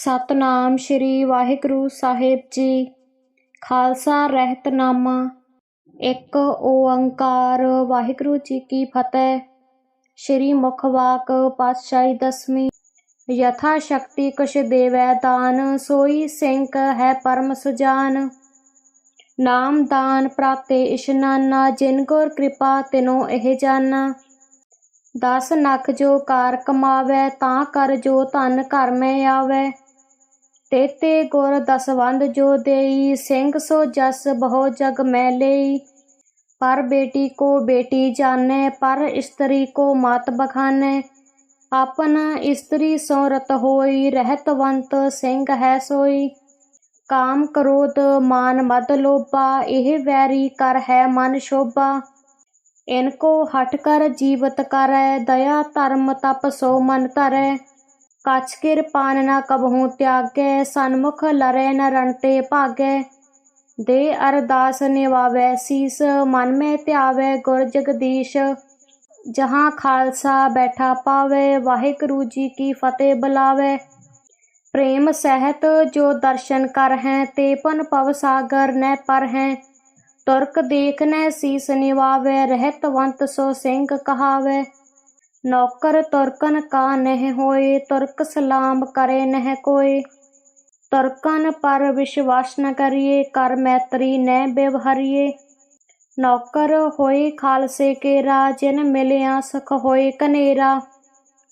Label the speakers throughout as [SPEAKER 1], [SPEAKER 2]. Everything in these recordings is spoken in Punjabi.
[SPEAKER 1] ਸਤਨਾਮ ਸ੍ਰੀ ਵਾਹਿਗੁਰੂ ਸਾਹਿਬ ਜੀ। ਖਾਲਸਾ ਰਹਿਤਨਾਮਾ। ਇੱਕ ਓੰਕਾਰ। ਵਾਹਿਗੁਰੂ ਜੀ ਕੀ ਫਤਿਹ। ਸ੍ਰੀ ਮੁਖਵਾਕ ਪਾਤਸ਼ਾਹੀ ਦਸਵੀਂ। ਯਥਾ ਸ਼ਕਤੀ ਕੁਛ ਦੇਵੈ ਦਾਨ, ਸੋਈ ਸਿੰਘ ਹੈ ਪਰਮ ਸੁਜਾਨ। ਨਾਮ ਦਾਨ ਪ੍ਰਾਪਤੇ ਇਸ਼ਨਾਨਾ ਜਿਨ ਗੁਰ ਕਿਰਪਾ ਤਿਨੋ ਇਹ ਜਾਨਾ। ਦਸ ਨਖ ਜੋ ਕਾਰ ਕਮਾਵੈ, ਤਾਂ ਕਰ ਜੋ ਧਨ ਘਰ ਮੈਂ ਆਵੈ। ਤੇਤੇ ਗੁਰ ਦਸਵੰਦ ਜੋ ਦੇਈ, ਸਿੰਘ ਸੋ ਜਸ ਬਹੁ ਜਗ ਮੈਂ ਲਈ। ਪਰ ਬੇਟੀ ਕੋ ਬੇਟੀ ਜਾਣੈ, ਪਰ ਇਸਤਰੀ ਕੋ ਮਾਤ ਬਖਾਨੈ। ਆਪਨ ਇਸਤਰੀ ਸੋ ਰਤ ਹੋਈ ਰਹਿਤਵੰਤ ਸਿੰਘ ਹੈ ਸੋਈ। ਕਾਮ ਕਰੋਧ ਮਾਨ ਮਦ ਲੋਭਾ, ਇਹ ਵੈਰੀ ਕਰ ਹੈ ਮਨ ਸ਼ੋਭਾ। ਇਨਕੋ ਹਟ ਕਰ ਜੀਵਤ ਕਰੈ, ਦਇਆ ਧਰਮ ਤਪ ਸੋ ਮਨ ਧਰੈ। ਕਛ ਕਿਰਪਾਨ ਨਾ ਕਬਹੂ ਤਿਆਗੈ, ਸਨਮੁਖ ਲਰੈ ਨ ਰਣ ਭਾਗੈ। ਦੇ ਅਰਦਾਸ ਨਿਵਾਵੈ ਸੀਸ, ਮਨ ਮੈਂ ਧਿਆਵੈ ਗੁਰ ਜਗਦੀਸ਼। ਜਹਾਂ ਖਾਲਸਾ ਬੈਠਾ ਪਾਵੇ, ਵਾਹਿਗੁਰੂ ਜੀ ਕੀ ਫਤਿਹ ਬੁਲਾਵੇ। ਪ੍ਰੇਮ ਸਹਿਤ ਜੋ ਦਰਸ਼ਨ ਕਰ ਹੈ, ਤੇ ਪਨ ਪਵ ਸਾਗਰ ਨੈ ਪਰ ਹੈ। ਤੁਰਕ ਦੇਖਨੈ ਸੀਸ ਨਿਵਾਵੇ ਰਹਿਤਵੰਤ ਸੋ ਸਿੰਘ ਕਹਾਵੇ। ਨੌਕਰ ਤੁਰਕਨ ਕਾ ਨਹਿ ਹੋਏ, ਤੁਰਕ ਸਲਾਮ ਕਰੇ ਨਹਿ ਕੋਏ। ਤੁਰਕਨ ਪਰ ਵਿਸ਼ਵਾਸ ਨ ਕਰੀਏ, ਕਰ ਮੈਤਰੀ ਨੈ ਬਿਵਹਰੀਏ। ਨੌਕਰ ਹੋਏ ਖਾਲਸੇ ਕੇ ਰਾ ਜਿਨ ਮਿਲਿਆ ਸੁਖ ਹੋਏ ਕਨੇਰਾ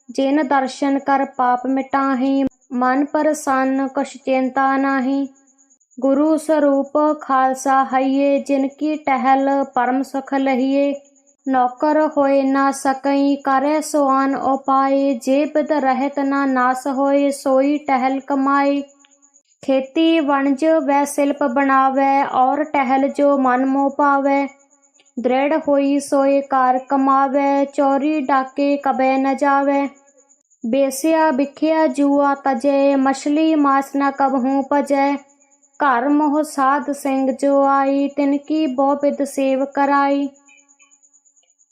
[SPEAKER 1] ਜਿਨ ਦਰਸ਼ਨ ਕਰ ਪਾਪ ਮਿਟਾਹੀ, ਮਨ ਪ੍ਰਸੰਨ, ਕੁਛ ਚਿੰਤਾ ਨਾਹੀ। ਗੁਰੂ ਸਰੂਪ ਖਾਲਸਾ ਹਈਏ, ਜਿਨ ਕੀ ਟਹਿਲ ਪਰਮ ਸੁਖ ਲਹੀਏ। ਨੌਕਰ ਹੋਏ ਨਾ ਸਕਈ, ਕਰੇ ਸੁਆਨ ਉਪਾਏ ਜੇ ਬਿਦ ਰਹਿਤ ਨਾ ਨਾਸ ਹੋਏ, ਸੋਈ ਟਹਿਲ ਕਮਾਏ। ਖੇਤੀ ਵਣਜ ਵੈ ਸਿਲਪ ਬਣਾਵੇ, ਔਰ ਟਹਿਲ ਜੋ ਮਨ ਮੋਹ ਪਾਵੇ। ਦ੍ਰਿੜ ਹੋਈ ਸੋਏ ਕਾਰ ਕਮਾਵੇ, ਚੋਰੀ ਡਾਕੇ ਕਬੈ ਨ ਜਾਵੇ। ਬੇਸਿਆ ਵਿਖਿਆ ਜੂਆ ਤਜੈ, ਮਛਲੀ ਮਾਸ ਨ ਕਬਹੂ ਪਜੈ ਘਰ ਮੋਹ ਸਾਧ ਸਿੰਘ ਜੋ ਆਈ, ਤਿਨ ਕੀ ਬਹੁ ਬਿਦ ਸੇਵ ਕਰਾਈ।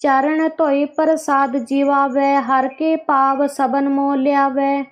[SPEAKER 1] ਚਰਨ ਧੋਈ ਪ੍ਰਸਾਦ ਜੀਵਾਵੇ ਹਰ ਕੇ ਪਾਵ ਸਭਨ ਮੋਹ ਲਿਆਵੇ।